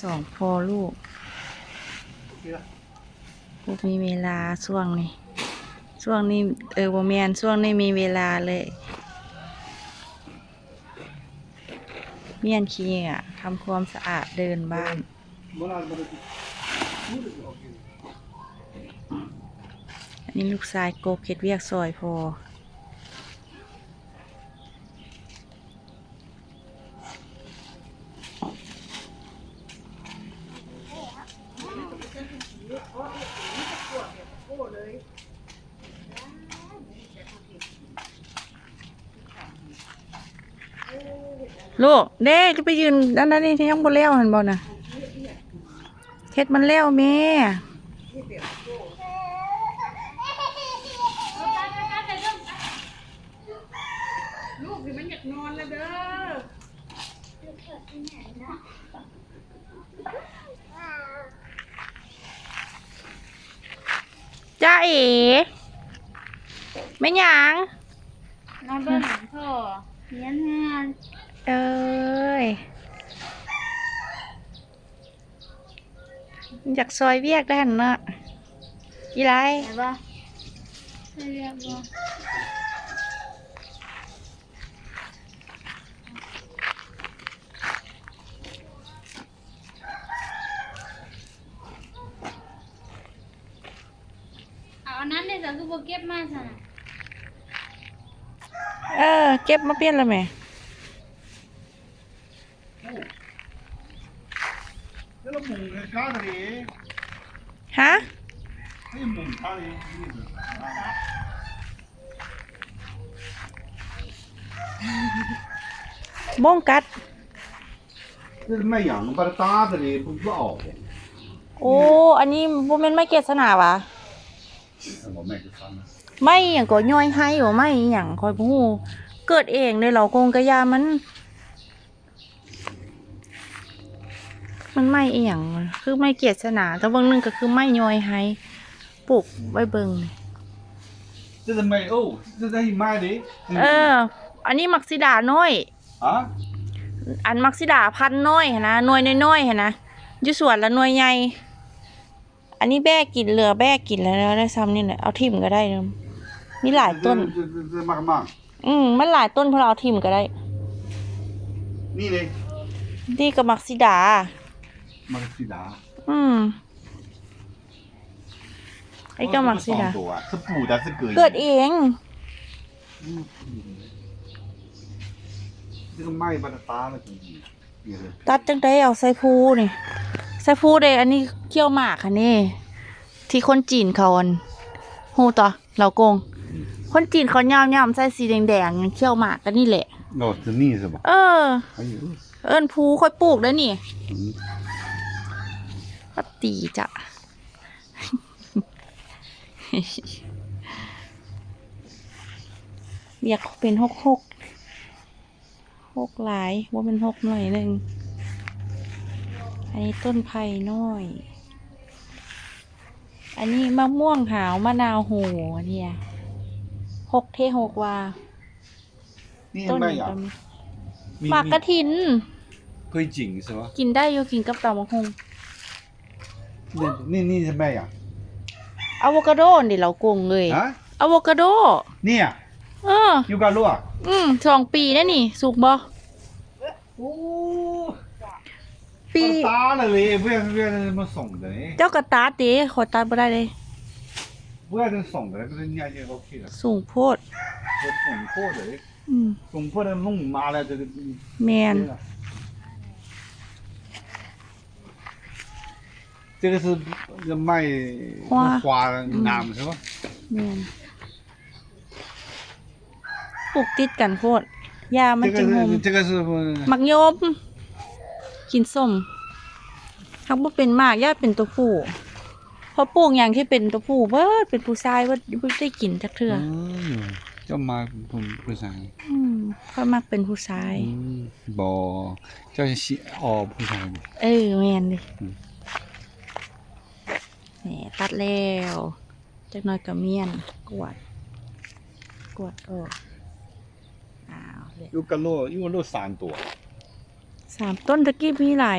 สองพอลูกลูกมีเวลาช่วงนี้ ช่วงนี้เออบ่แมนช่วงนี้มีเวลาเลยเมียนขี้อะทำความสะอาดเดินบ้านอันนี้ลูกชายโกเก็ดเวียกซอยพอ ลูกเด้จะไปยืนด้านนั้นนี่ที่ยังบ่แล้วหันบ่น่ะเฮ็ดมันแล้วแม่ลูกนี่มันอยากนอนแล้วเด้อจ้าเอ๋ไม่หยังนอนเบิ่งหนังพ่อเฮียนงาน เอ้ยอยากซอยเวียกได้หั่นเนาะอีไรไหนบ่ให้เรียกบ่เอาอันนั้นเนี่ยจะคือบ่เก็บมาซะน่ะเออ เก็บมาเปลี่ยนแล้วไหม ฮะมงกัดไม่อย่างบาตาเลยผมก็ออกโอ้ อันนี้โมเม่นไม่เกศนาวะไม่อย่างก็ย่อยให้หรอไม่อย่างคอยพูเกิดเองเลยเหรากงกระยามัน มันไม่เอียงคือไม่เกียดสนาแต่บางนึงก็คือไม่ย้อยให้ปลูกไว้เบิ่ง This is my oh, this is my day. เออ อันนี้มักซิดาน้อยออันมักซิดาพันน้อยหั้นนะหน่วยน้อยๆหั้นนะอยู่สวนละหน่วยใหญ่ อันนี้แบกกินเหลือแบกกินแล้วได้ซ้ำนี่แหลยเอาทิ่มก็ได้นะมีหลายต้น This is อืมมันหลายต้นพอเราอาทิ่มก็ได้ นี่เลย นี่ก็มักซิดา มักสีดาอืมไอ้ก็มักสีดาตัปู่าสกุลเกิดเองนี่ก็ไม้บรรตาเล้วจริงตัดจังได้เอาใส่พูนี่ใส่พูเดอันนี้เคี่ยวหมากค่ะนี่ ที่คนจีนเขาอันหูต่อเหล่ากง คนจีนเขาย่ำย่ำใส่สีแดงแดงเคี่ยวหมากกันนี่แหละโอ้จะนี่สิบ่เออ เอิ้นพูค่อยปลูกแล้วนี่ ก็ตีจ้ะ เรียกเป็นหกหกหกหลายว่าเป็นหกหน่อยหนึ่ง อันนี้ต้นไผ่น้อย อันนี้มะม่วงหาวมะนาวโหเนี่ยหกเทหกวานี่ต้นไม่หรอหมากกระถิน เคยจิ๋งใช่ไหมกินได้อยู่กินกับเต่ามะฮง นี่นี่ทำไมอะอะโวคาโดนี่เรากงเลยอะอะโวคาโดนี่อะเออ ยูกาลัวอืมสองปีนั่นนี่ สุกบ่โอ้ปี ตาเลยเพื่อนเพื่อนมาส่งเลยเจ้ากระตาตีขอตาไม่ได้เลย เพื่อนจะส่งเลยก็เนี่ยเยอะเขาคิดอะสูงโพด จะส่งโคตเลยอืมส่งโคตรนุ่งมาแล้วจะแมน 这个是要卖花花嗯哪是吧？ แมนปลูกติดกันโพดยามัน 这 จะงม 个是这个是 มักโยม กินส้มทักบ่เป็นมากย่าเป็นตัวผู้เพอปลูกอย่างที่เป็นตัวผู้เบิดเป็นผู้ชายว่าบ่ได้กินจักเทื่อ 嗯，叫妈不不啥， อืมค่อยมักเป็นผู้ชาย 嗯，不叫西哦不啥的， เออแมนดิ อืม นี่ตัดแล้วจากน้อยกระเมียนกวด กวดออกอ้าวอยู่กะโลอยู่กะโลสามตัว สามต้นตะกี้มีหลาย